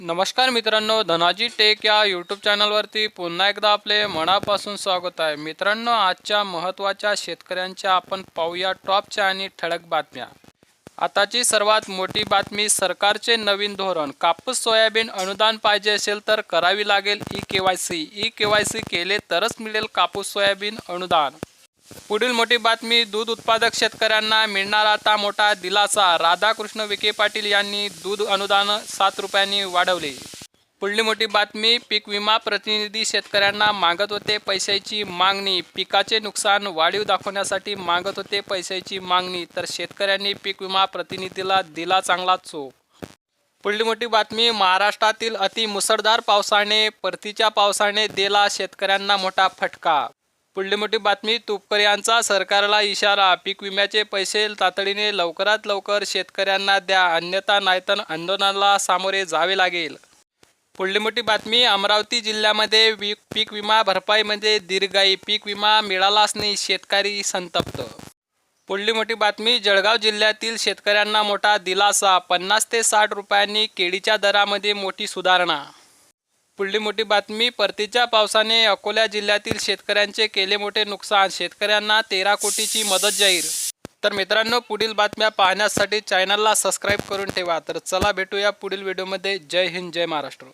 नमस्कार मित्रांनो धनाजी टेक या यूट्यूब चॅनलवरती पुन्हा एकदा आपले मनापासून स्वागत आहे. मित्रांनो आजच्या महत्त्वाच्या शेतकऱ्यांच्या आपण पाहूया टॉपच्या आणि ठळक बातम्या. आताची सर्वात मोठी बातमी सरकारचे नवीन धोरण. कापूस सोयाबीन अनुदान पाहिजे असेल तर करावी लागेल E K Y C. E K Y C केले तरच मिळेल कापूस सोयाबीन अनुदान. पुढील मोठी बातमी दूध उत्पादक शेतकऱ्यांना मिळणार आता मोठा दिलासा. राधाकृष्ण विखे पाटील यांनी दूध अनुदान सात रुपयांनी वाढवले. पुढली मोठी बातमी पीक विमा प्रतिनिधी शेतकऱ्यांना मागत होते पैशाची मागणी. पिकाचे नुकसान वाढीव दाखवण्यासाठी मागत होते पैशाची मागणी. तर शेतकऱ्यांनी पीक विमा प्रतिनिधीला दिला चांगला चोप पुढली मोठी बातमी महाराष्ट्रातील अति मुसळधार पावसाने परतीच्या पावसाने दिला शेतकऱ्यांना मोठा फटका. पुढली मोठी बातमी तुपकर यांचा सरकारला इशारा पीक विम्याचे पैसे तातडीने लवकरात लवकर शेतकऱ्यांना द्या अन्यथा नायतन आंदोलनाला सामोरे जावे लागेल. पुढली मोठी बातमी अमरावती जिल्ह्यामध्ये वी पीक विमा भरपाईमध्ये म्हणजे दीर्घाई पीक विमा मिळालाच नाही शेतकरी संतप्त. पुढली मोठी बातमी जळगाव जिल्ह्यातील शेतकऱ्यांना मोठा दिलासा पन्नास ते साठ रुपयांनी केळीच्या दरामध्ये मोठी सुधारणा. पुढली मोठी बातमी परतीच्या पावसाने अकोला जिल्ह्यातील शेतकऱ्यांचे केले मोठे नुकसान शेतकऱ्यांना तेरा कोटीची मदत जाहीर. तर मित्रांनो पुढील बातम्या पाहण्यासाठी चॅनलला सबस्क्राईब करून ठेवा. तर चला भेटूया पुढील व्हिडिओमध्ये जय हिंद जय महाराष्ट्र.